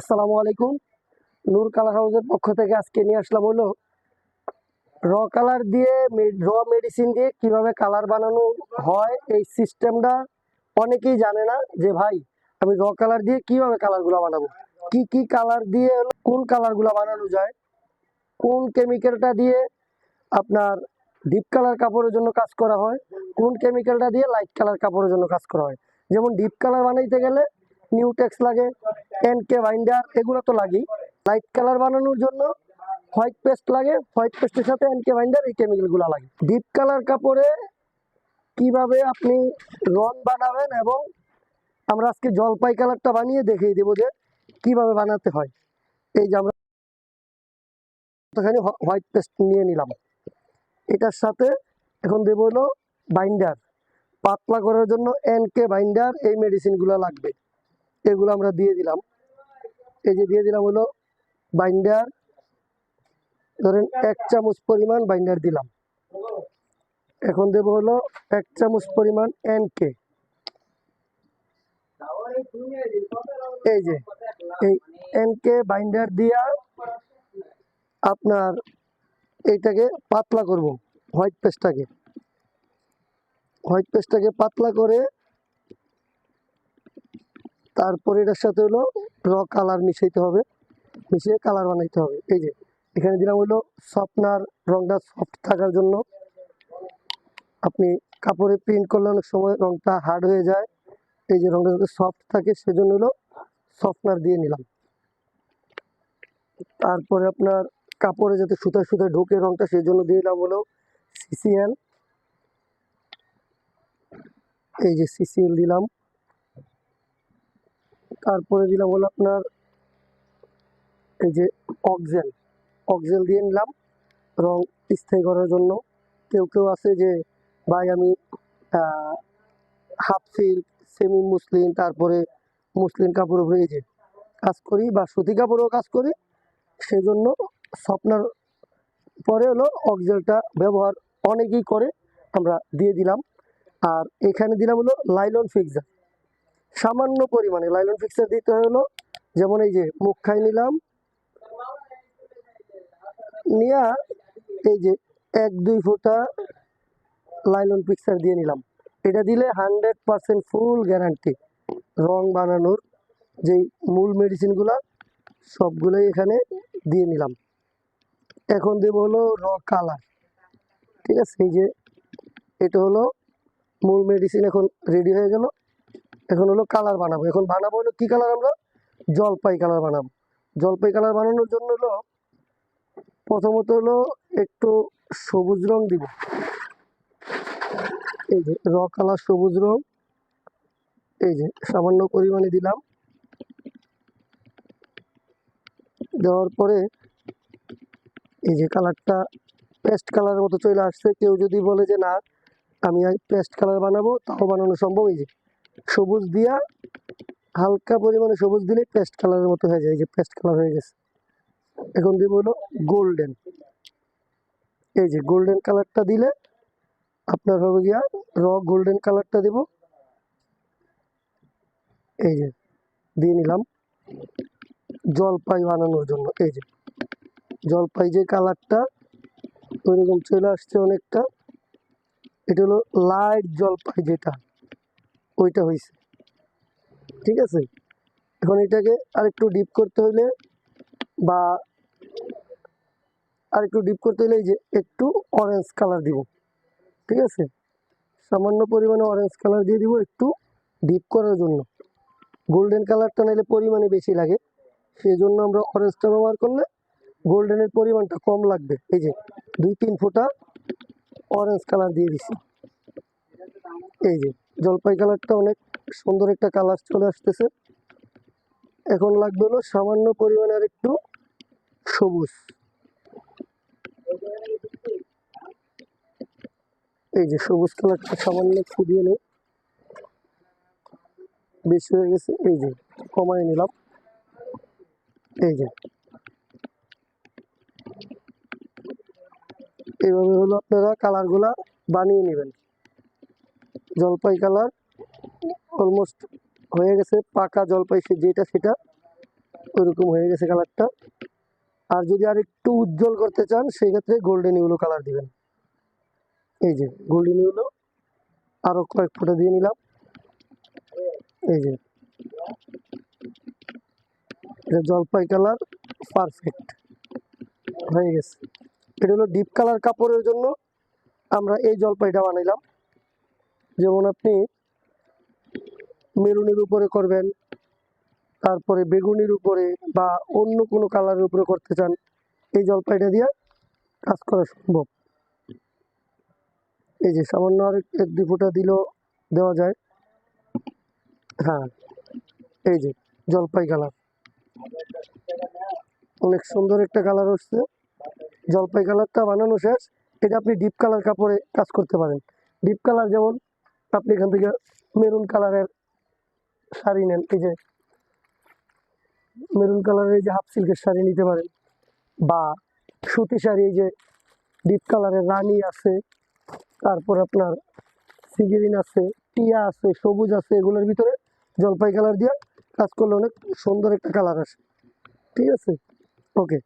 আসসালামু আলাইকুম। নূর কালার হাউসের পক্ষ থেকে আজকে নিয়ে আসলাম হলো র কালার দিয়ে র মেডিসিন দিয়ে কীভাবে কালার বানানো হয়, এই সিস্টেমটা অনেকেই জানে না যে, ভাই, আমি র কালার দিয়ে কীভাবে কালারগুলো বানাবো? কি কি কালার দিয়ে কোন কালারগুলো বানানো যায়? কোন কেমিক্যালটা দিয়ে আপনার ডিপ কালার কাপড়ের জন্য কাজ করা হয়? কোন কেমিক্যালটা দিয়ে লাইট কালার কাপড়ের জন্য কাজ করা হয়? যেমন ডিপ কালার বানাইতে গেলে নিউটেক্স লাগে। এনকে বাইন্ডার এগুলো তো লাগেই। লাইট কালার বানানোর জন্য হোয়াইট পেস্ট লাগে। হোয়াইট পেস্টের সাথে এনকে বাইন্ডার এই কেমিক্যালগুলো লাগে। ডিপ কালার কাপড়ে কীভাবে আপনি রং বানাবেন এবং আমরা আজকে জলপাই কালারটা বানিয়ে দেখিয়ে দেবো যে কীভাবে বানাতে হয়। এই যে আমরা হোয়াইট পেস্ট নিয়ে নিলাম। এটার সাথে এখন দেবো হলো বাইন্ডার পাতলা করার জন্য এনকে বাইন্ডার এই মেডিসিনগুলো লাগবে। এগুলো আমরা দিয়ে দিলাম। এই যে দিয়ে দিলাম হলো বাইন্ডার ধরেন এক চামচ পরিমাণ বাইন্ডার দিলাম। এখন দেব হলো এক চামচ পরিমাণ এনকে এই যে, এই এনকে বাইন্ডার দিয়া আপনার এইটাকে পাতলা করব হোয়াইট পেস্টটাকে হোয়াইট পেস্টটাকে পাতলা করে তারপরে এটার সাথে হলো র কালার মিশাইতে হবে। মিশিয়ে কালার বানাইতে হবে। এই যে, এখানে দিলাম হলো সফটনার রংটা সফট থাকার জন্য। আপনি কাপড়ে প্রিন্ট করলে অনেক সময় রংটা হার্ড হয়ে যায়। এই যে রংটা যাতে সফট থাকে, সেজন্য হলো সফটনার দিয়ে নিলাম। তারপরে আপনার কাপড়ে যাতে সুতা সুতা ঢোকে রংটা সেই জন্য দিয়ে দিলাম হলো সিসিএল এই যে সিসিএল দিলাম। তারপরে দিলাম হলো আপনার এই যে অক্সেল। অক্সেল দিয়ে নিলাম। রং স্থায়ী করার জন্য। কেউ কেউ আছে যে, ভাই আমি হাফ সিল্ক সেমি মুসলিম তারপরে মুসলিম কাপড় এই যে কাজ করি বা সুতি কাপড়েও কাজ করি সেই জন্য স্বপ্নার পরে হলো অক্সেলটা ব্যবহার অনেকেই করে, আমরা দিয়ে দিলাম। আর এখানে দিলাম হলো লাইলন ফিক্সার। সামান্য পরিমাণে লাইলন ফিক্সার দিতে হলো। যেমন এই যে মুখ খাই নিলাম। নিয়া এই যে এক, দুই ফোঁটা লাইলন পিকচার দিয়ে নিলাম। এটা দিলে হান্ড্রেড পারসেন্ট ফুল গ্যারান্টি। রং বানানোর যেই মূল মেডিসিনগুলো, সবগুলোই এখানে দিয়ে নিলাম। এখন দেব হলো র কালার। ঠিক আছে, এই যে এটা হলো মূল মেডিসিন এখন রেডি হয়ে গেল। এখন হলো কালার বানাবো। এখন বানাবো হলো কী কালার আমরা? জলপাই কালার বানাবো। জলপাই কালার বানানোর জন্য হলো প্রথমত হলো একটু সবুজ রং দিব। এই যে র কালার সবুজ রং। এই যে সামান্য পরিমাণে দিলাম। দেওয়ার পরে এই যে কালারটা পেস্ট কালারের মতো চলে আসছে। কেউ যদি বলে যে না, আমি পেস্ট কালার বানাবো, তাও বানানো সম্ভব। এই যে সবুজ দিয়া হালকা পরিমাণে সবুজ দিলে পেস্ট কালারের মতো হয়ে যায় যে পেস্ট কালার হয়ে গেছে। এখন দিব হলো গোল্ডেন এই যে গোল্ডেন কালারটা দিলে আপনার হবে গিয়া র গোল্ডেন কালারটা দিব। এই যে দিয়ে নিলাম জলপাই বানানোর জন্য, এই যে জলপাই যে কালারটা ওইরকম চলে আসছে অনেকটা, এটা হলো লাইট জলপাই যেটা। ওইটা হয়েছে ঠিক আছে? এখন এটাকে আরেকটু ডিপ করতে হইলে বা আর একটু ডিপ করতে হলে এই যে একটু অরেঞ্জ কালার দিব। ঠিক আছে? সামান্য পরিমাণে অরেঞ্জ কালার দিয়ে দিব একটু ডিপ করার জন্য। গোল্ডেন কালারটা নিলে পরিমাণে বেশি লাগে। সেই জন্য আমরা অরেঞ্জটা ব্যবহার করলে গোল্ডেনের পরিমাণটা কম লাগবে। এই যে দুই তিন ফোঁটা অরেঞ্জ কালার দিয়ে দিছি। এই যে। জলপাই কালারটা অনেক সুন্দর একটা কালার চলে আসতেছে। এখন লাগবে হলো সামান্য পরিমাণে আর একটু সবুজ। এই যে সবুজ কালারটা সামান্য ফুটিয়ে নেই। বেশি হয়ে গেছে, এই যে কমায় নিলাম। এই যে। এইভাবে হলো আপনারা কালারগুলা বানিয়ে নেবেন। জলপাই কালার। অলমোস্ট হয়ে গেছে পাকা জলপাই, সে যেটা সেটা ওইরকম হয়ে গেছে কালারটা। আর যদি আর একটু উজ্জ্বল করতে চান, সেক্ষেত্রে গোল্ডেন ইউলো কালার দিবেন। এই যে গোল্ডেন ইউলো আরও কয়েক ফোঁটা দিয়ে নিলাম। এই যে জলপাই কালার পারফেক্ট হয়ে গেছে। এটা হলো ডিপ কালার কাপড়ের জন্য আমরা এই জলপাইটা বানাইলাম। যেমন আপনি মেরুনের উপরে করবেন, তারপরে বেগুনির উপরে বা অন্য কোনো কালারের উপরে করতে চান, এই জলপাইটা দিয়ে কাজ করা সম্ভব। এই যে সামান্য আর এক দুই ফোঁটা দিলেও দেওয়া যায়। হ্যাঁ এই যে জলপাই কালার। অনেক সুন্দর একটা কালার হচ্ছে। জলপাই কালারটা বানানো শেষ। এটা আপনি ডিপ কালার কাপড়ে কাজ করতে পারেন। ডিপ কালার যেমন আপনি এখান থেকে মেরুন কালারের শাড়ি নেন, এই যে মেরুন কালারের এই যে হাফ সিল্কের শাড়ি নিতে পারেন, বা সুতি শাড়ি, এই যে ডিপ কালারের রানি আছে, তারপর আপনার সিগিরিন আছে, টিয়া আছে, সবুজ আছে, এগুলোর ভিতরে জলপাই কালার দিয়ে কাজ করলে অনেক সুন্দর একটা কালার আসে, ঠিক আছে? ওকে।